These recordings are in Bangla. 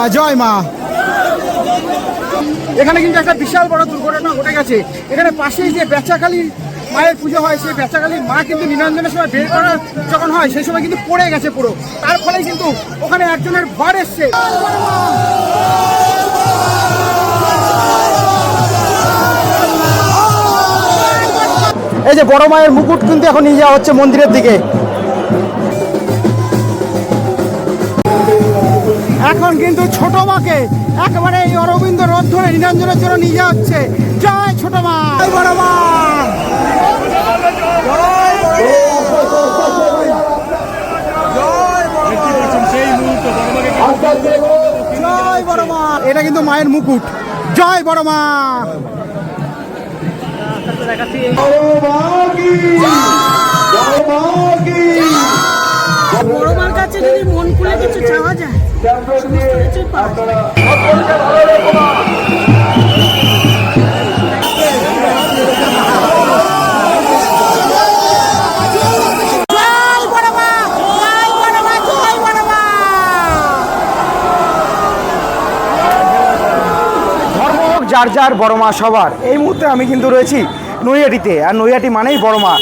মা জয় মা। এখানে কিন্তু একটা বিশাল বড় দুর্ঘটনা ঘটে গেছে। এখানে পাশেই যে বেচাকালীর মায়ের পুজো হয়, সেই বেচাকালীর মা কিন্তু নিরঞ্জনের সময় বের করা যখন হয়, সেই সময় কিন্তু পড়ে গেছে পুরো। তার ফলে কিন্তু ওখানে একজনের ভর এসছে। এই যে বড় মায়ের মুকুট কিন্তু এখন নিয়ে যাওয়া হচ্ছে মন্দিরের দিকে। এখন কিন্তু ছোট মাকে একেবারে এই অরবিন্দ রথ ধরে নিরঞ্জনের জন্য নিয়ে যাওয়া হচ্ছে জয় ছোট মা। বড় মা। জয় বড় মা। এটা কিন্তু মায়ের মুকুট। জয় বড় মা। বড় মার কাছে যদি মন খুলে কিছু চাওয়া যায়। যার যার বড় মা সবার। এই মুহূর্তে আমি কিন্তু রয়েছি নৈহাটিতে, আর নৈয়াটি মানেই বড় মা।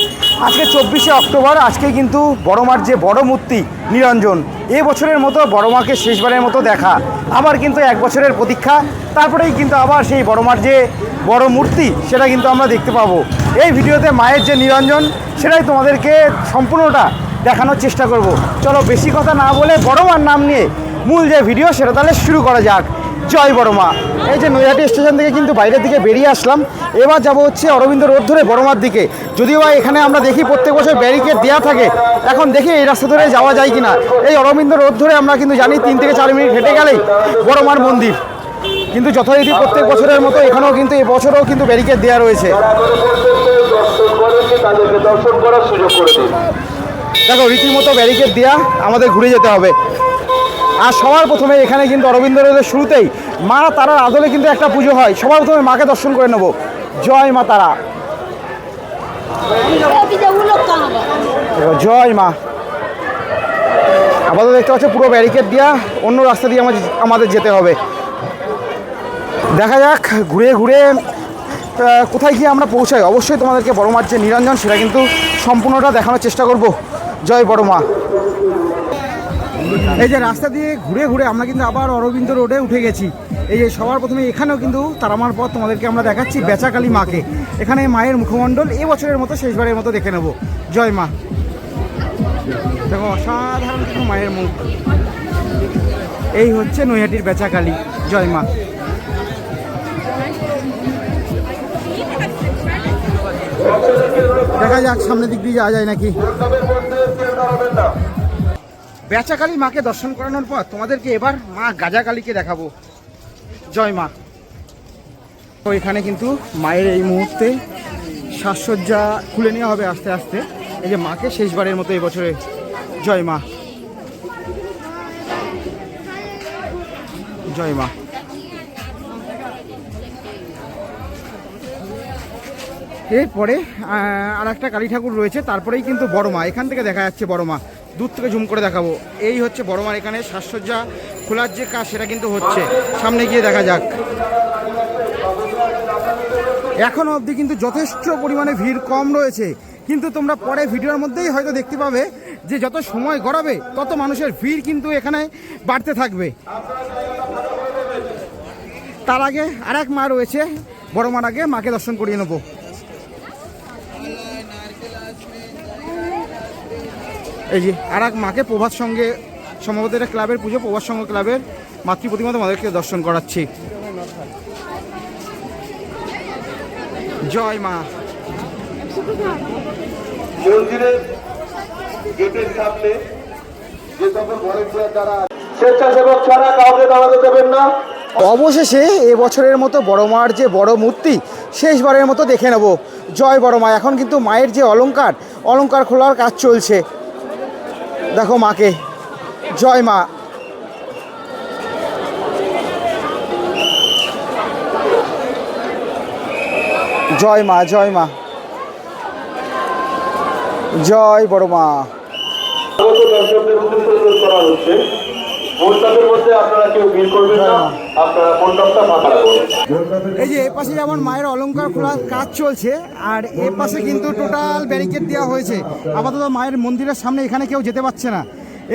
আজকে চব্বিশে অক্টোবর আজকে কিন্তু বড় মার যে বড় মূর্তি নিরঞ্জন, এ বছরের মতো বড় মাকে শেষবারের মতো দেখা। আবার কিন্তু এক বছরের প্রতীক্ষা, তারপরেই কিন্তু আবার সেই বড় মার যে বড় মূর্তি, সেটা কিন্তু আমরা দেখতে পাবো। এই ভিডিওতে মায়ের যে নিরঞ্জন, সেটাই তোমাদেরকে সম্পূর্ণটা দেখানোর চেষ্টা করব। চলো, বেশি কথা না বলে বড় মার নাম নিয়ে মূল যে ভিডিও, সেটা তাহলে শুরু করা যাক। জয় বড় মা এই যে নৈহাটি স্টেশন থেকে কিন্তু বাইরের দিকে বেরিয়ে আসলাম। এবার যাব হচ্ছে অরবিন্দ রোড ধরে বড়মার দিকে। যদিও বা এখানে আমরা দেখি প্রত্যেক বছর ব্যারিকেড দেওয়া থাকে। এখন দেখি এই রাস্তা ধরে যাওয়া যায় কিনা। এই অরবিন্দ রোড ধরে আমরা কিন্তু জানি তিন থেকে চার মিনিট হেঁটে গেলেই বড়মার মন্দির। কিন্তু যথারীতি প্রত্যেক বছরের মতো এখানেও কিন্তু এবছরও কিন্তু ব্যারিকেড দেওয়া রয়েছে। দেখো, রীতিমতো ব্যারিকেড দেওয়া আমাদের ঘুরে যেতে হবে। আর সবার প্রথমে এখানে কিন্তু অরবিন্দ রোডের শুরুতেই মা তারার আদলে কিন্তু একটা পুজো হয়। সবার প্রথমে মাকে দর্শন করে নেব। জয় মা তারা। জয় মা। আপাতত দেখতে পাচ্ছি পুরো ব্যারিকেড দেওয়া অন্য রাস্তা দিয়ে আমাদের আমাদের যেতে হবে। দেখা যাক, ঘুরে ঘুরে কোথায় গিয়ে আমরা পৌঁছাই। অবশ্যই তোমাদেরকে বড় মার যে নিরঞ্জন, সেটা কিন্তু সম্পূর্ণটা দেখানোর চেষ্টা করব। জয় বড় মা। এই যে রাস্তা দিয়ে ঘুরে ঘুরে আমরা কিন্তু আবার অরবিন্দ রোডে উঠে গেছি। এই যে সবার প্রথমে এখানেও কিন্তু তারামার পর তোমাদেরকে আমরা দেখাচ্ছি বেচাকালী মাকে। এখানে মায়ের মুখমণ্ডল এ বছরের মতো শেষবারের মতো দেখে নেব। জয় মা। দেখো, অসাধারণ কিন্তু মায়ের মুখ। এই হচ্ছে নৈহাটির বেচাকালী। জয় মা। দেখা যাক সামনের দিক দিয়ে যাওয়া যায় নাকি। বেচাকালী মাকে দর্শন করানোর পর তোমাদেরকে এবার মা গাজাকালীকে দেখাবো। জয় মা। তো এখানে কিন্তু মায়ের এই মুহূর্তে সাজসজ্জা খুলে নেওয়া হবে আস্তে আস্তে। এই যে মাকে শেষবারের মতো এবছরে জয় মা। জয় মা। এরপরে আর একটা কালী ঠাকুর রয়েছে, তারপরেই কিন্তু বড় মা। এখান থেকে দেখা যাচ্ছে বড় মা। দূর থেকে ঝুম করে দেখাবো। এই হচ্ছে বড় মার এখানে, সাজসজ্জা, খোলার যে কাজ সেটা কিন্তু হচ্ছে। সামনে গিয়ে দেখা যাক। এখনও অবধি কিন্তু যথেষ্ট পরিমাণে ভিড় কম রয়েছে। কিন্তু তোমরা পরে ভিডিওর মধ্যেই হয়তো দেখতে পাবে যে যত সময় গড়াবে, তত মানুষের ভিড় কিন্তু এখানে বাড়তে থাকবে। তার আগে আর এক মা রয়েছে, বড় মার আগে মাকে দর্শন করিয়ে নেব। এই যে আর এক মাকে প্রভাত সঙ্গে সম্ভবত এটা ক্লাবের পুজো প্রভাত সঙ্গ ক্লাবের মাতৃ প্রতিমা আমাদেরকে দর্শন করাচ্ছি। জয় মা। মন্দিরের গেটের সামনে যে সকল ভলেন্টিয়ার দ্বারা স্বেচ্ছাসেবক ছাড়া কাউকে দাঁড়াতে দেবেন না। অবশেষে এবছরের মতো বড় মার যে বড় মূর্তি শেষবারের মতো দেখে নেব। জয় বড় মা এখন কিন্তু মায়ের যে অলঙ্কার অলংকার খোলার কাজ চলছে। দেখো মাকে। জয় মা। জয় মা জয় মা। জয় বড় মা। দর্শকদের উদ্দেশ্যে করা হচ্ছে। মধ্যে আপনারা কেউ ভিড় করবেন না। আপনারা মণ্ডপটা ফাঁকা রাখবেন এই যে এ পাশে যেমন মায়ের অলংকার খোলার কাজ চলছে আর এ পাশে কিন্তু টোটাল ব্যারিকেড দেওয়া হয়েছে। আপাতত মায়ের মন্দিরের সামনে এখানে কেউ যেতে পারছে না।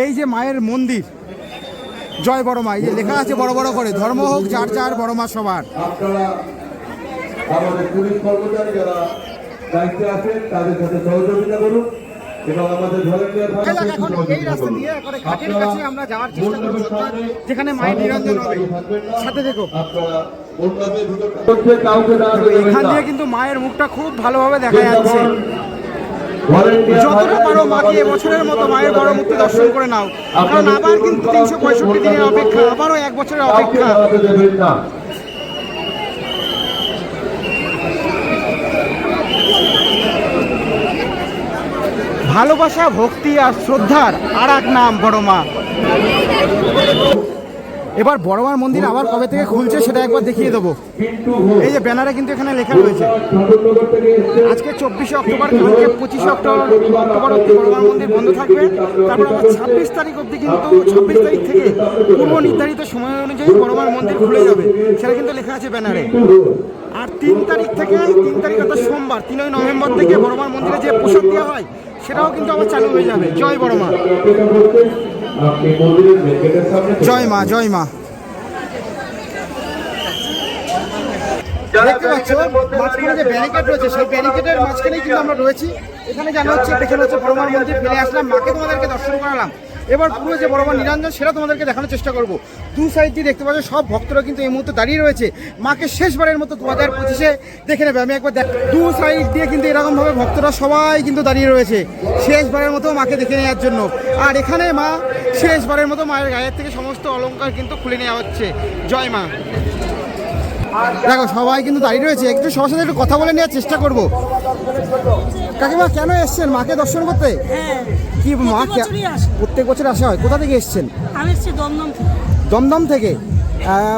এই যে মায়ের মন্দির জয় বড় মা এই যে লেখা আছে বড় বড় করে ধর্ম হোক যার যার বড় মা সবার। আমাদের পুলিশ কর্মচারী যারা দায়িত্বে আছেন তাদের সাথে সহযোগিতা করুন। এখন এই রাস্তা দিয়ে একবারে ঘাটের কাছে আমরা যাওয়ার চেষ্টা করব। যেখানে মায়ের নিরঞ্জন হবে সাথে দেখো এখান দিয়ে কিন্তু মায়ের মুখটা খুব ভালোভাবে দেখা যাচ্ছে। যতটা পারো মাকে এবছরের মতো মায়ের বড় মূর্তি দর্শন করে নাও। কারণ আবার কিন্তু তিনশো পঁয়ষট্টি দিনের অপেক্ষা আবারও এক বছরের অপেক্ষা দাঁড়াতে দেবেন না ভালোবাসা, ভক্তি আর শ্রদ্ধার আর এক নাম বড় মা। এবার বড় মার মন্দির আবার কবে থেকে খুলছে সেটা একবার দেখিয়ে দেবো। এই যে ব্যানারে কিন্তু এখানে লেখা রয়েছে। আজকে চব্বিশে অক্টোবর, কালকে পঁচিশে অক্টোবর অক্টোবর অব্দি বড়মার মন্দির বন্ধ থাকবে। তারপর আবার ছাব্বিশ তারিখ অব্দি কিন্তু, ছাব্বিশ তারিখ থেকে পূর্ব নির্ধারিত সময় অনুযায়ী বড়মার মন্দির খুলে যাবে। সেটা কিন্তু লেখা আছে ব্যানারে। আর তিন তারিখ থেকে, তিন তারিখ অর্থাৎ সোমবার, তিনই নভেম্বর থেকে বড়মার মন্দিরে যে প্রসাদ দেওয়া হয় সেটাও কিন্তু আবার চালু হয়ে যাবে। জয় গেটের সামনে জয় মা জয় মা। দেখতে পাচ্ছ, মাঝখানে যে ব্যারিকেড রয়েছে, সেই ব্যারিকেডের মাঝখানেই কিন্তু আমরা রয়েছি। এখানে জানা হচ্ছে, পেছনে হচ্ছে বড়মার মন্দির ফেলে আসলাম, মাকে তোমাদেরকে দর্শন করালাম। এবার পুরো যে বড়মার নিরঞ্জন, সেটা তোমাদেরকে দেখানোর চেষ্টা করব। দু সাইড দিয়ে দেখতে পাচ্ছ, সব ভক্তরা কিন্তু এই মুহূর্তে দাঁড়িয়ে রয়েছে। মাকে শেষবারের মতো দু হাজার পঁচিশে দেখে নেবে। আমি একবার দেখ দু সাইড দিয়ে কিন্তু এরকমভাবে ভক্তরা সবাই কিন্তু দাঁড়িয়ে রয়েছে, শেষবারের মতো মাকে দেখে নেওয়ার জন্য। আর এখানে মা শেষবারের মতো মায়ের গায়ের থেকে সমস্ত অলংকার কিন্তু খুলে নেওয়া হচ্ছে। জয় মা। দেখো সবাই কিন্তু দাঁড়িয়ে রয়েছে। একটু সবার সাথে একটু কথা বলে নেওয়ার চেষ্টা করব। কাকিমা কেন এসছেন? মাকে দর্শন করতে? হ্যাঁ। কি মা কে- প্রত্যেক বছর আসা হয়? কোথা থেকে এসছেন? আমি এসেছি দমদম থেকে। দমদম থেকে?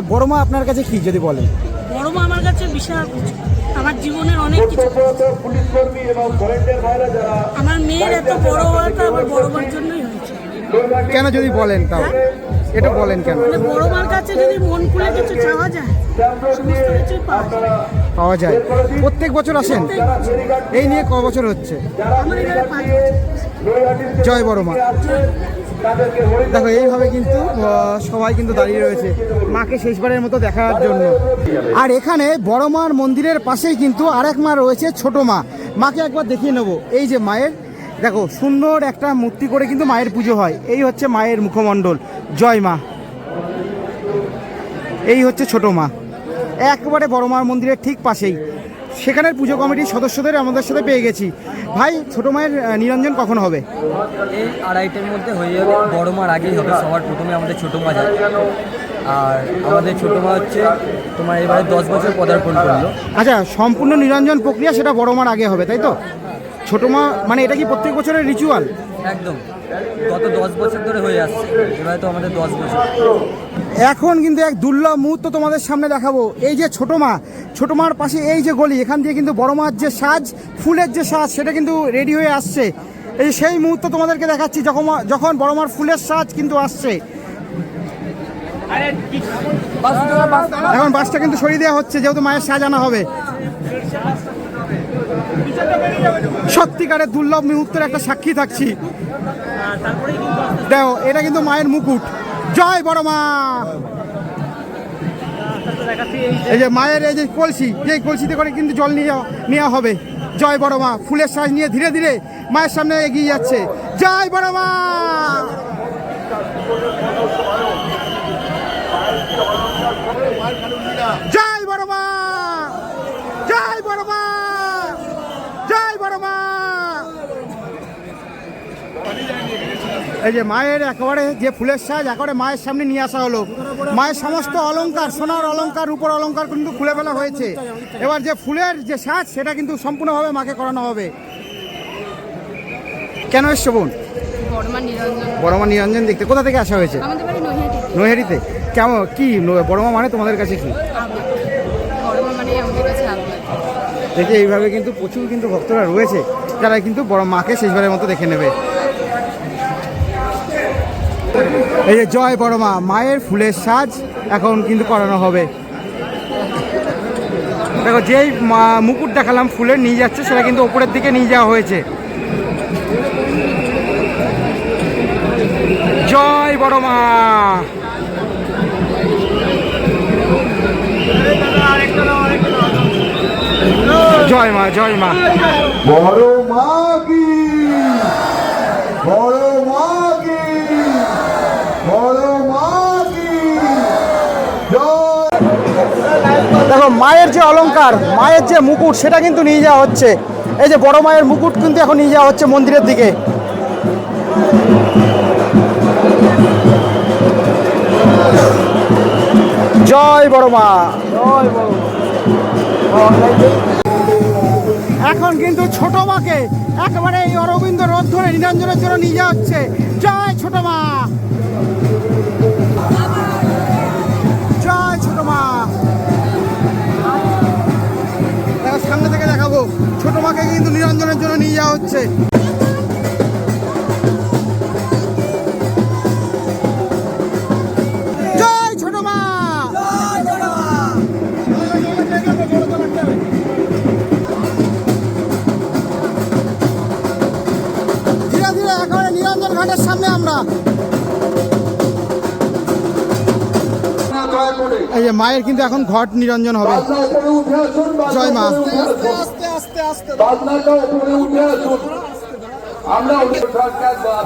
বড় মা আপনার কাছে কি যদি বলেন? বড় মা আমার কাছে বিশাল আমার জীবনের অনেক কিছু। আমার মেয়ের এত বড় হওয়াটা আমার বড় মার জন্যই হয়েছে। কেন যদি বলেন তাও এটা বলেন কেন? মানে বড় মার কাছে যদি মন খুলে কিছু চাওয়া যায় পাওয়া যায়। প্রত্যেক বছর আসেন। এই নিয়ে ক বছর হচ্ছে। জয় বড় মা। দেখো, এইভাবে কিন্তু সবাই কিন্তু দাঁড়িয়ে রয়েছে। মাকে শেষবারের মতো দেখার জন্য। আর এখানে বড় মার মন্দিরের পাশেই কিন্তু আরেক মা রয়েছে, ছোট মা। মাকে একবার দেখিয়ে নেব। এই যে মায়ের, দেখো, সুন্দর একটা মূর্তি করে কিন্তু মায়ের পুজো হয়। এই হচ্ছে মায়ের মুখমণ্ডল। জয় মা। এই হচ্ছে ছোট মা। একবারে বড় মার মন্দিরের ঠিক পাশেই। সেখানের পুজো কমিটির সদস্যদের আমাদের সাথে পেয়ে গেছি। ভাই ছোট মায়ের নিরঞ্জন কখন হবে? এই আড়াইটের মধ্যে হয়ে যাবে। বড় মার আগেই হবে সবার প্রথমে আমাদের ছোটো মা যায় আর আমাদের ছোট মা হচ্ছে তোমার এবারে দশ বছর পদার্পণ করল। আচ্ছা সম্পূর্ণ নিরঞ্জন প্রক্রিয়া সেটা বড় মার আগে হবে তাই তো? ছোট মা মানে এটা কি প্রত্যেক বছরের রিচুয়াল একদম। গত দশ বছর ধরে হয়ে আসছে। এবারে তো আমাদের দশ বছর। এখন কিন্তু এক দুর্লভ মুহূর্ত তোমাদের সামনে দেখাবো। এই যে ছোট মা, ছোট মার পাশে এই যে গলি, এখান দিয়ে কিন্তু বড় মার যে সাজ, ফুলের যে সাজ, সেটা কিন্তু রেডি হয়ে আসছে। এই সেই মুহূর্ত তোমাদেরকে দেখাচ্ছি, যখন যখন বড় মার ফুলের সাজ কিন্তু আসছে। এখন বাসটা কিন্তু সরিয়ে দেওয়া হচ্ছে, যেহেতু মায়ের সাজ আনা হবে। সত্যিকারের দুর্লভ মুহূর্তের একটা সাক্ষী থাকছি। দেখো এটা কিন্তু মায়ের মুকুট। জয় বড় মা। এই যে মায়ের এই যে কলসি এই কলসিতে করে কিন্তু জল নিয়ে নেওয়া হবে। জয় বড় মা ফুলের সাজ নিয়ে ধীরে ধীরে মায়ের সামনে এগিয়ে যাচ্ছে। জয় বড় মা। জয় বড় মা। জয় বড় মা জয় বড় মা এই যে মায়ের একেবারে যে ফুলের সাজ একেবারে মায়ের সামনে নিয়ে আসা হলো। মায়ের সমস্ত অলংকার সোনার অলংকার রূপর অলংকার কিন্তু খুলে ফেলা হয়েছে। এবার যে ফুলের যে সাজ সেটা কিন্তু সম্পূর্ণভাবে মাকে করানো হবে। কেন এসছো বোন? বড়মা নিরঞ্জন। দেখতে। কোথা থেকে আসা হয়েছে? নৈহারিতে কেমন? কি বড়মা মানে তোমাদের কাছে কি? মানে দেখে এইভাবে কিন্তু প্রচুর কিন্তু ভক্তরা রয়েছে। যারা কিন্তু বড় মাকে শেষবারের মতো দেখে নেবে। এই যে জয় বড় মা মায়ের ফুলের সাজ এখন কিন্তু করানো হবে। দেখো, যেই মুকুট দেখালাম ফুলের নিয়ে যাচ্ছে, সেটা কিন্তু ওপরের দিকে নিয়ে যাওয়া হয়েছে। জয় বড় মা জয় মা জয় মা। বড় মা কি? বড় মা কি বড় মা কি জয় দেখো, মায়ের যে অলংকার, মায়ের যে মুকুট, সেটা কিন্তু নিয়ে যাওয়া হচ্ছে। এই যে বড় মায়ের মুকুট কিন্তু এখন নিয়ে যাওয়া হচ্ছে মন্দিরের দিকে। জয় বড় মা। জয় বড় এখন কিন্তু ছোট মাকে একেবারে এই অরবিন্দ রথ ধরে নিরঞ্জনের জন্য নিয়ে যাওয়া হচ্ছে। জয় ছোট মা। ছোট মাকে কিন্তু নিরঞ্জনের জন্য নিয়ে যাওয়া হচ্ছে। ঘাটের সামনে আমরা। এই যে মায়ের কিন্তু এখন ঘট নিরঞ্জন হবে। জয় মা। উপরে উঠে বাজনাটা উপরে উঠে আসুন আমরা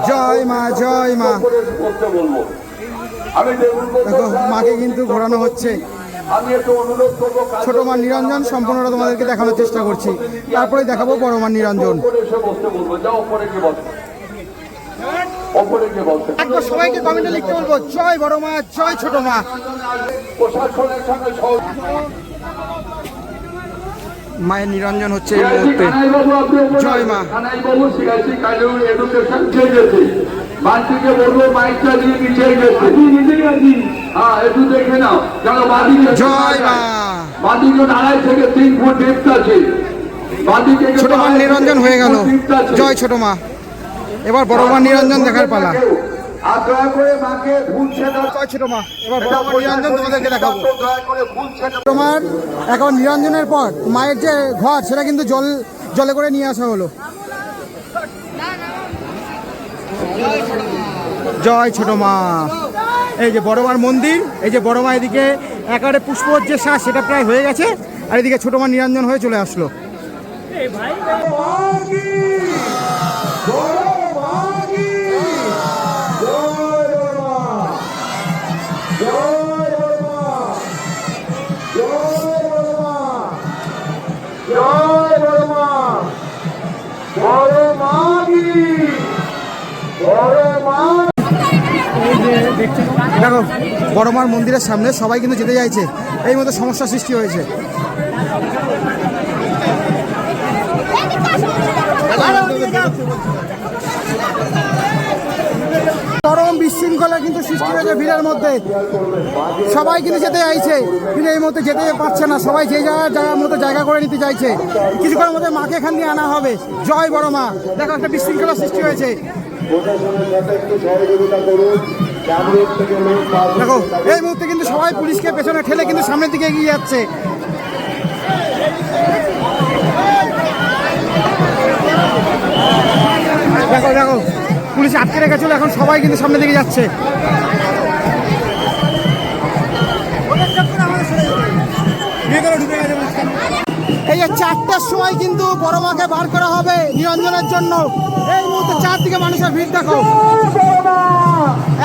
জয় মা জয় মা। বলব আমি মাকে কিন্তু ঘোরানো হচ্ছে। আমি একটু অনুরোধ করব ছোট মা নিরঞ্জন সম্পূর্ণটা তোমাদেরকে দেখানোর চেষ্টা করছি। তারপরে দেখাবো বড় মা নিরঞ্জন। একবার সবাইকে কমেন্টে লিখতে বলব জয় বড় মা জয় ছোট মা। প্রশাসনের সঙ্গে মায়ের নিরঞ্জন হচ্ছে এই মুহূর্তে। জয় মা। বলব কেন মা। বাদিকে আড়াই থেকে তিন ছোট মার নিরঞ্জন হয়ে গেল। জয় ছোট মা। এবার বড় মা নিরঞ্জন দেখার পালা। আর দয়া করে মাকে ভুলছে না মা এবার বড় মা নিরঞ্জন তোমাদেরকে দেখাবো। দয়া করে ভুলছে না ছোট মার এখন নিরঞ্জনের পর মায়ের যে ঘর সেটা কিন্তু জল জলে করে নিয়ে আসা হলো। জয় ছোট মা। এই যে বড় মার মন্দির এই যে বড় মা এদিকে একেবারে পুষ্পর যে শ্বাস সেটা প্রায় হয়ে গেছে আর এদিকে ছোট মা নিরঞ্জন হয়ে চলে আসলো। জয় দেখো বড় মার মন্দিরের সামনে, সবাই কিন্তু যেতে চাইছে। এই মতো সমস্যা সৃষ্টি হয়েছে। চরম বিশৃঙ্খলা কিন্তু সৃষ্টি হয়েছে ভিড়ের মধ্যে। সবাই কিন্তু যেতে চাইছে। কিন্তু এই মধ্যে যেতে পারছে না। সবাই যে জায়গার জায়গার মতো জায়গা করে নিতে চাইছে। কিছুক্ষণের মধ্যে মাকে এখান দিয়ে আনা হবে। জয় বড় মা। দেখো একটা বিশৃঙ্খলা সৃষ্টি হয়েছে। দেখো, এই মুহূর্তে কিন্তু সবাই পুলিশকে পেছনে ঠেলে কিন্তু সামনের দিকে এগিয়ে যাচ্ছে। দেখো দেখো, পুলিশ আটকে রেখেছিল, এখন সবাই কিন্তু সামনের দিকে যাচ্ছে। এই চারটার সময় কিন্তু বড় মাকে বার করা হবে নিরঞ্জনের জন্য। এই মুহূর্তে চারদিকে মানুষের ভিড়, দেখো।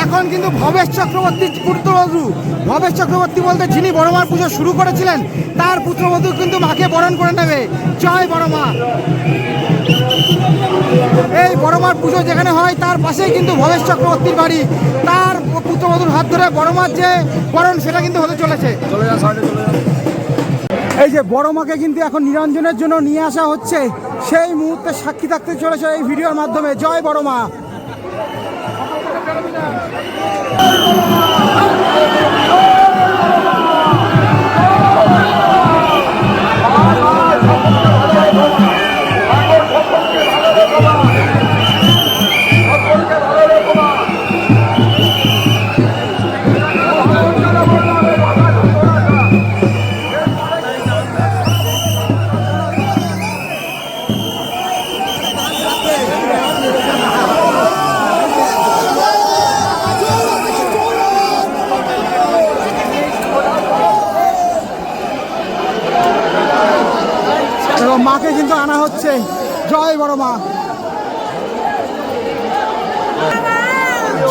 এখন কিন্তু ভবেশ চক্রবর্তীর পুত্রবধূ ভবেশ চক্রবর্তী বলতে যিনি বড়মার পুজো শুরু করেছিলেন তার পুত্রবধূ কিন্তু মাকে বরণ করে নেবে। জয় বড় মা। এই বড়মার পুজো যেখানে হয় তার পাশেই কিন্তু ভবেশ চক্রবর্তীর বাড়ি। তার পুত্রবধূর হাত ধরে বড়মার যে বরণ সেটা কিন্তু হতে চলেছে। এই যে বড় মাকে কিন্তু এখন নিরঞ্জনের জন্য নিয়ে আসা হচ্ছে সেই মুহূর্তে সাক্ষী থাকতে চলেছে এই ভিডিওর মাধ্যমে। জয় বড় মা। 何?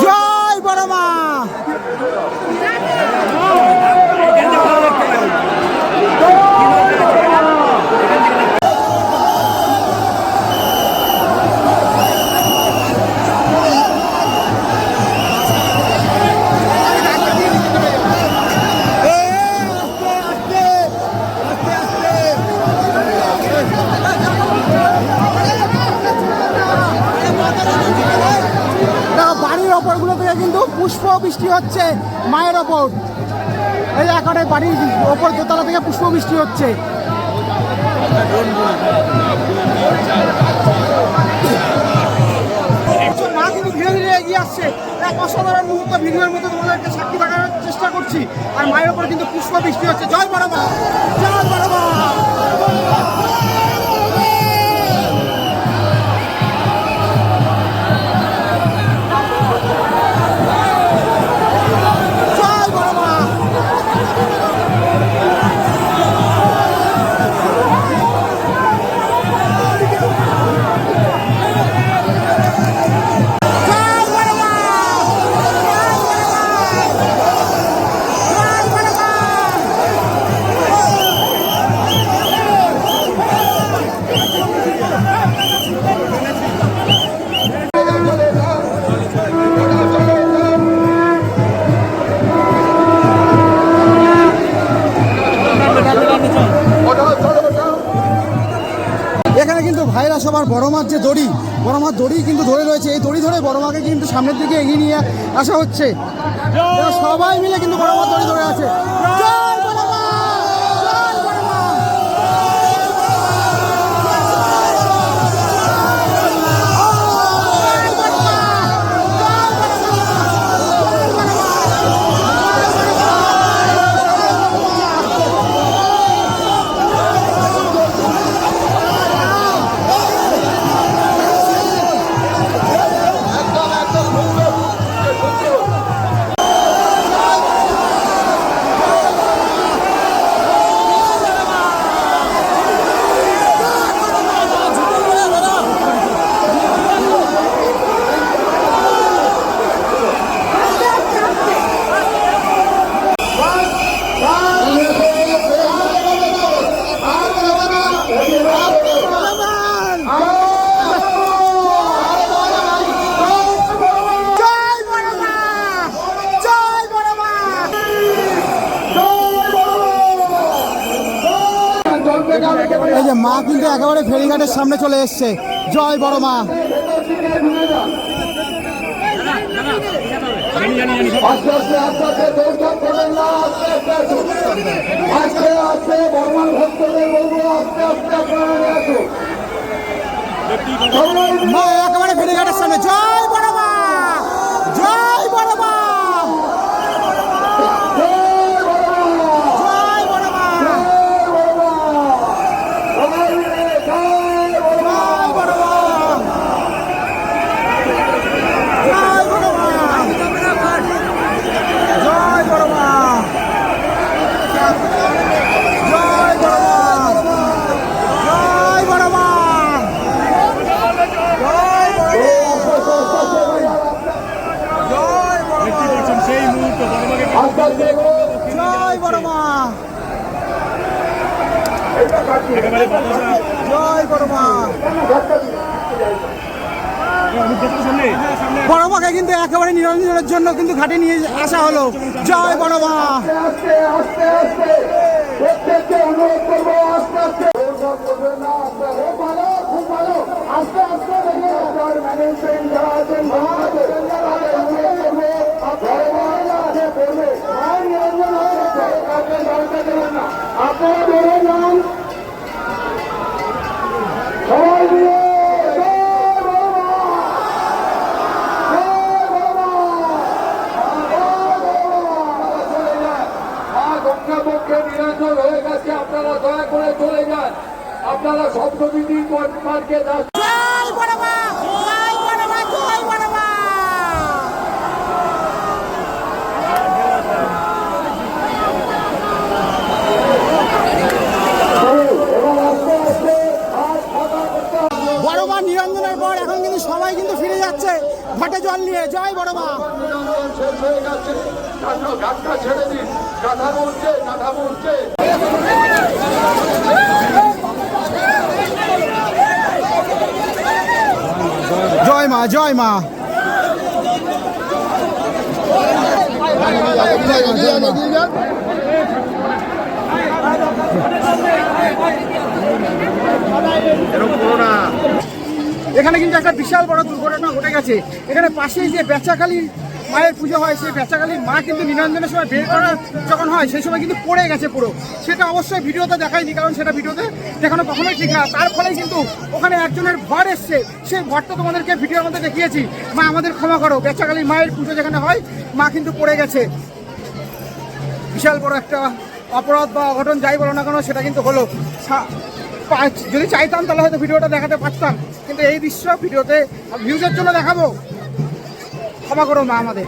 জয় বড় মা পুষ্প বৃষ্টি হচ্ছে, মায়ের ওপর। এই একারে বাড়ির ওপর দোতলা থেকে পুষ্প বৃষ্টি হচ্ছে। মা কিন্তু ধীরে ধীরে এগিয়ে আসছে। এক অসাধারণ মুহূর্ত, ভিডিওর মধ্যে তোমাদেরকে সাক্ষী দেখানোর চেষ্টা করছি। আর মায়ের ওপর কিন্তু পুষ্প বৃষ্টি হচ্ছে। জয় বড় মা! জয় বড় মা! দড়ি কিন্তু ধরে রয়েছে, এই দড়ি ধরে বড় মাকে কিন্তু সামনের দিকে এগিয়ে নিয়ে আসা হচ্ছে। সবাই মিলে কিন্তু বড় মা দড়ি ধরে আছে। মা কিন্তু একেবারে ফেরিঘাটের সামনে চলে এসছে। জয় বড় মা, একেবারে ফেরিঘাটের সামনে। জয় বড় মা। জয় বড় মা জয় বড়মা! জয় বড় মা জয় বড়মা! সবাই মিলে জয় বড়মা! জয় বড় মা জয় বড় মা জয় বড় মা জয় বড় মা জয় বড় মা জয় বড় জয় বড় আস্তে আস্তে এগোন। জয় বড় মা জয় বড় মা বড় মাকে কিন্তু একেবারে নিরঞ্জনের জন্য কিন্তু ঘাটে নিয়ে আসা হলো। জয় বড় মা। আস্তে আস্তে আস্তে প্রত্যেককে সরকার হয়ে গেছে আপনারা দয়া করে চলে যান। আপনারা সপ্তমীটি মার্কে পর এখন কিন্তু সবাই কিন্তু ফিরে যাচ্ছে ঘটে জল নিয়ে। জয় বড় মা শেষ হয়ে ছেড়ে দিন। কাঁথা উঠছে কাঁথা উঠছে জয় মা জয় মা। এখানে কিন্তু একটা বিশাল বড় দুর্ঘটনা ঘটে গেছে। এখানে পাশেই যে বেচাকালী মায়ের পুজো হয়, সেই বেচাকালীর মা কিন্তু নিরঞ্জনের সময় বের করা যখন হয়, সেই সময় কিন্তু পড়ে গেছে পুরো। সেটা অবশ্যই ভিডিওতে দেখায়নি, কারণ সেটা ভিডিওতে দেখানো কখনোই ঠিক না। তার ফলে কিন্তু ওখানে একজনের ভর এসছে। সেই ঘরটা তোমাদেরকে ভিডিওর মধ্যে দেখিয়েছি। মা, আমাদের ক্ষমা করো। বেচাকালীর মায়ের পুজো যেখানে হয়, মা কিন্তু পড়ে গেছে। বিশাল বড় একটা অপরাধ বা অঘটন, যাই বলো না কেন, সেটা কিন্তু হলো। যদি চাইতাম তাহলে হয়তো ভিডিওটা দেখাতে পারতাম। কিন্তু এই দৃশ্য ভিডিওতে ভিউজের জন্য দেখাবো। ক্ষমা করো মা আমাদের।